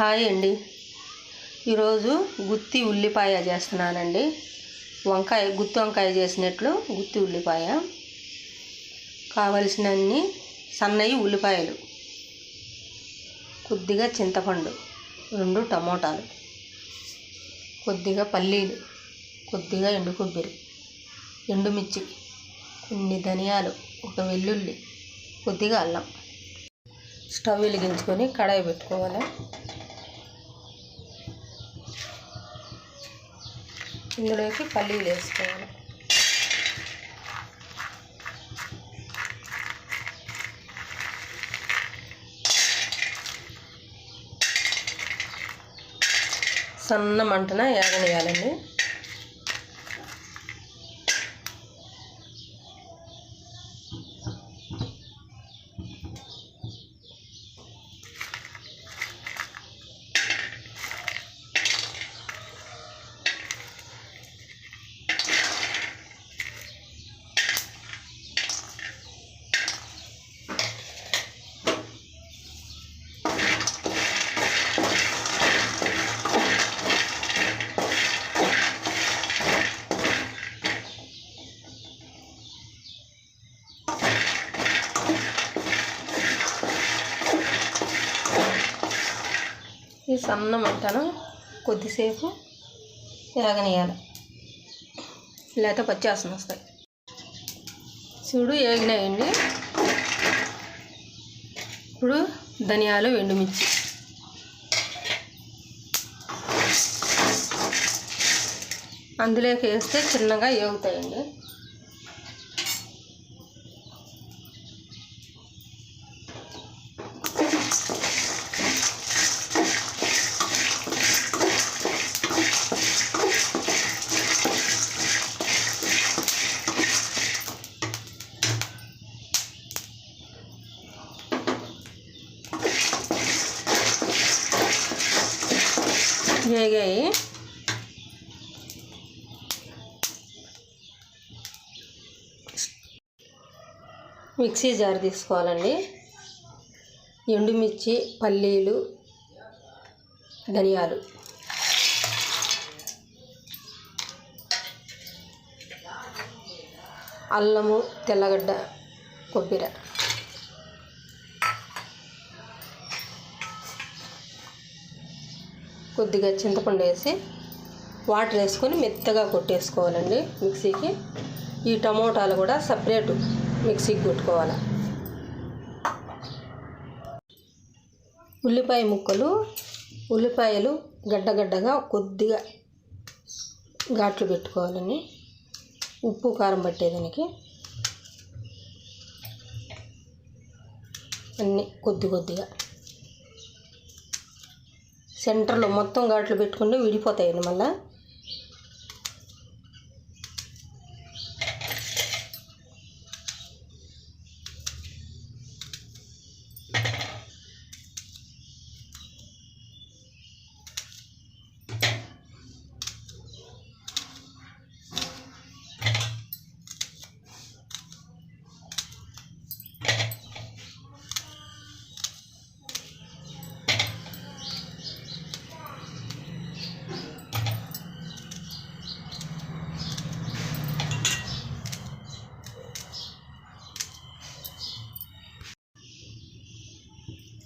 Hi అండి. ఈరోజు గుత్తి ఉల్లిపాయ చేస్తున్నానండి. వంకాయ గుత్తి వంకాయ చేసినట్లు గుత్తి ఉల్లిపాయ. కావలసినన్ని సన్నయి ఉల్లిపాయలు. కొద్దిగా చింతపండు రెండు టమోటాలు. కొద్దిగా పల్లీలు కొద్దిగా ఎండు కొబ్బరి ఎండుమిర్చి కొన్ని ధనియాలు ఒక వెల్లుల్లి కొద్దిగా అల్లం. స్టవ్ వెలిగించుకొని కడాయి పెట్టుకోవాలి. ఇందులోకి పల్లీలు వేసుకోవాలి. సన్న మంటన ఏగనియాలండి. ఈ సన్న మంటను కొద్దిసేపు వేగనేయాలి లేకపోతే పచ్చేసన వస్తాయి. చూడు వేగినాయండి ఇప్పుడు ధనియాలు ఎండుమిర్చి. అందులోకి వేస్తే చిన్నగా ఏగుతాయండి. వేగాయి. మిక్సీ జార్ తీసుకోవాలండి. ఎండుమిర్చి పల్లీలు ధనియాలు. అల్లము తెల్లగడ్డ కొబ్బరి. కొద్దిగా చింతపండు వేసి వాటర్ వేసుకొని మెత్తగా కొట్టేసుకోవాలండి మిక్సీకి. ఈ టమోటాలు కూడా సపరేట్ మిక్సీకి కొట్టుకోవాలి. ఉల్లిపాయ ముక్కలు ఉల్లిపాయలు గడ్డగడ్డగా కొద్దిగా ఘాట్లు పెట్టుకోవాలని ఉప్పు కారం పట్టేదానికి. అన్నీ కొద్ది కొద్దిగా. సెంటర్లో మొత్తం ఘాట్లు పెట్టుకుంటే విడిపోతాయండి మళ్ళీ.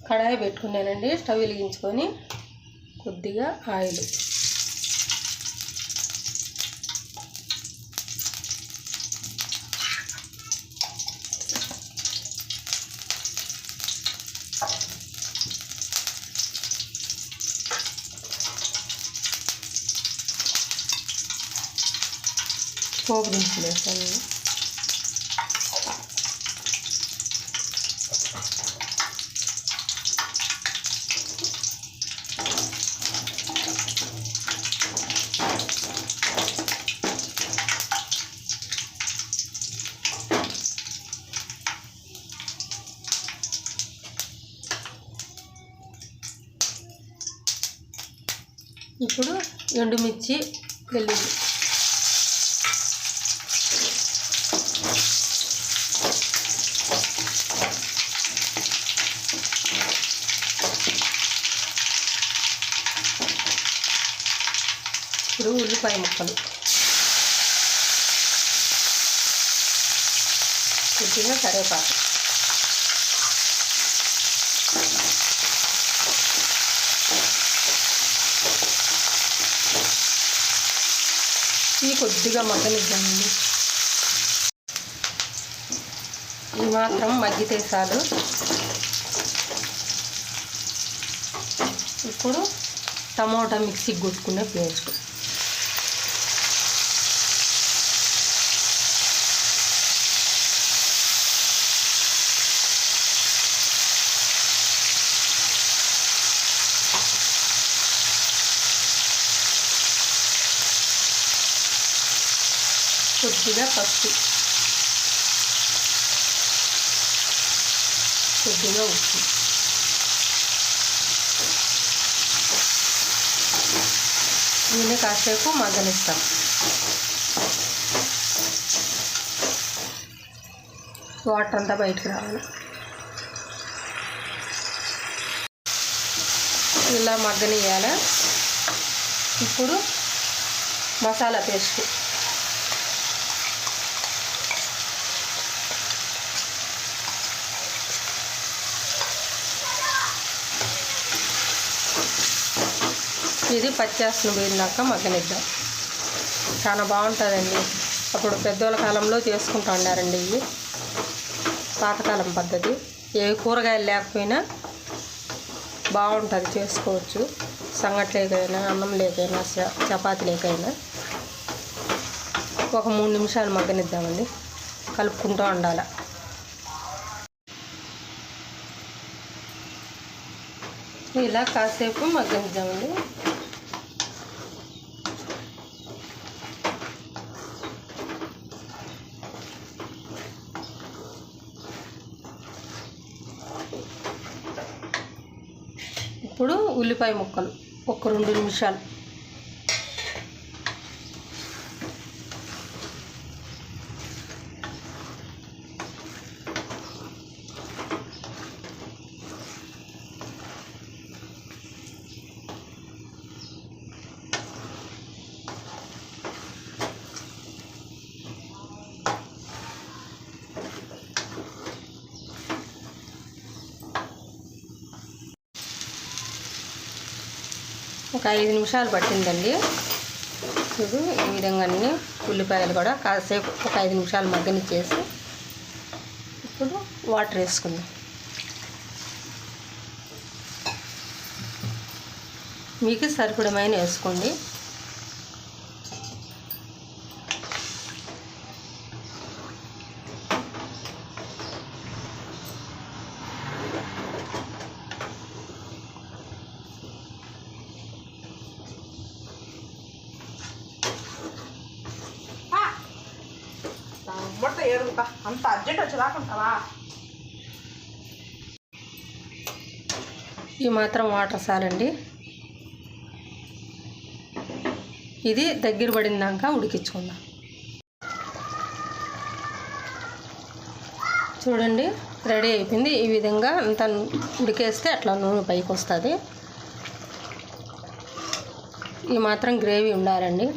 కడాయి పెట్టుకున్నానండి స్టవ్ వెలిగించుకొని కొద్దిగా ఆయిల్. పోపు దినుసులు ఇప్పుడు ఎండుమిర్చి వెళ్ళింది ఇప్పుడు ఉల్లిపాయ ముక్కలు. కొద్దిగా కరేపాకు కొద్దిగా మగ్గనిద్దామండి ఇవి మాత్రం మగ్గితే చాలు ఇప్పుడు టమోటా మిక్సీకి కొట్టుకునే పేస్ట్. కొద్దిగా పసుపు. కొద్దిగా ఉప్పు. దీన్ని కాసేపు మగ్గనిస్తాం. వాటర్ అంతా బయటకు రావాలి. ఇలా మగ్గనియాలి ఇప్పుడు మసాలా పేస్ట్. ఇది పచ్చేసిన పోయినాక మగ్గనిద్దాం. చాలా బాగుంటుందండి. అప్పుడు పెద్దోళ్ళ కాలంలో చేసుకుంటూ ఉన్నారండి ఇవి. పాతకాలం పద్ధతి. ఏ కూరగాయలు లేకపోయినా బాగుంటుంది చేసుకోవచ్చు. సంగట్లేకైనా అన్నం లేకైనా చ- లేకైనా. ఒక మూడు నిమిషాలు మగ్గనిద్దామండి. కలుపుకుంటూ ఉండాలి. ఇలా కాసేపు మగ్గనిద్దామండి. ఇప్పుడు ఉల్లిపాయ ముక్కలు ఒక రెండు నిమిషాలు ఒక ఐదు నిమిషాలు పట్టిందండి. చూడు ఈ విధంగా అన్ని ఉల్లిపాయలు కూడా కాసేపు ఒక ఐదు నిమిషాలు మగ్గనిచ్చేసి ఇప్పుడు వాటర్ వేసుకుందాం. మీకు సరిపడమైన వేసుకోండి. మొట్ట ఏడుగుతా? అంత అర్జెంట్ వచ్చి రాకుంటావా ఈ మాత్రం వాటర్ చాలండి ఇది దగ్గర పడిందాక ఉడికించుకుందాం. చూడండి రెడీ అయిపోయింది. ఈ విధంగా అంత ఉడికేస్తే అట్లా నూనె పైకి వస్తుంది ఈ మాత్రం గ్రేవీ ఉండాలండి.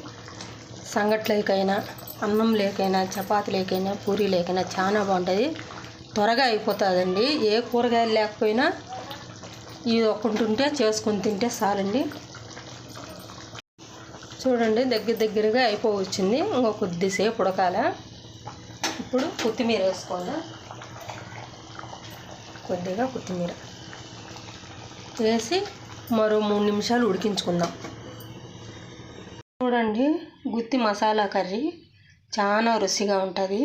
సంగట్లేకైనా. అన్నం లేకైనా చపాతీ లేకైనా పూరి లేకైనా చాలా బాగుంటుంది. త్వరగా అయిపోతుందండి. ఏ కూరగాయలు లేకపోయినా ఇది ఒకటి ఉంటే చేసుకొని తింటే చాలండి చూడండి దగ్గర దగ్గరగా అయిపోవచ్చింది. ఇంకో కొద్దిసేపు ఉడకాల. ఇప్పుడు కొత్తిమీర వేసుకోవాలి? కొద్దిగా కొత్తిమీర. వేసి మరో మూడు నిమిషాలు ఉడికించుకుందాం. చూడండి గుత్తి మసాలా కర్రీ. చాలా రుచిగా ఉంటుంది.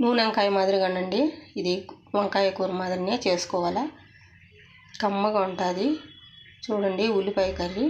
నూనె వంకాయ మాదిరిగానండి. ఇది వంకాయ కూర మాదిరినే చేసుకోవాలా. కమ్మగా ఉంటుంది. చూడండి ఉల్లిపాయ కర్రీ.